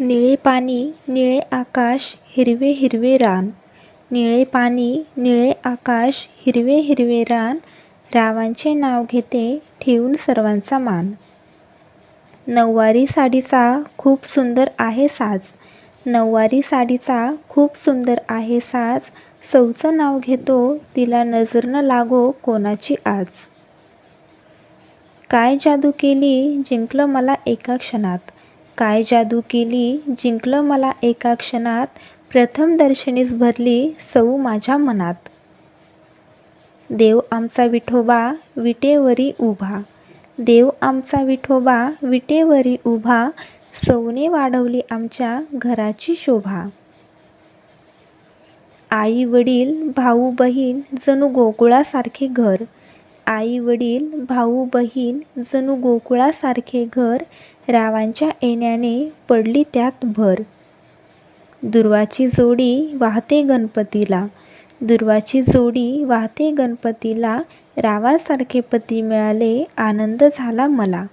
निळे पाणी निळे आकाश हिरवे हिरवे रान. निळे पाणी निळे आकाश हिरवे हिरवे रान. रावांचे नाव घेते ठेवून सर्वांचा मान. नऊवारी साडीचा खूप सुंदर आहे साज. नऊवारी साडीचा खूप सुंदर आहे साज. सौचं नाव घेतो तिला नजर न लागो कोणाची आज. काय जादू केली जिंकलं मला एका क्षणात. काय जादू केली? जिंकलं मला एका क्षणात. प्रथम दर्शनीस भरली सऊ माझ्या मनात. देव आमचा विठोबा विटेवरी उभा. देव आमचा विठोबा विटेवरी उभा. सौने वाढवली आमच्या घराची शोभा. आई वडील भाऊ बहीण जणू गोकुळासारखे घर. आई वडील भाऊ बहीण जणू गोकुळासारखे घर रावांच्या येण्याने पडली त्यात भर. दुर्वाची जोडी वाहते गणपतीला. दुर्वाची जोडी वाहते गणपतीला रावासारखे पती मिळाले आनंद झाला मला.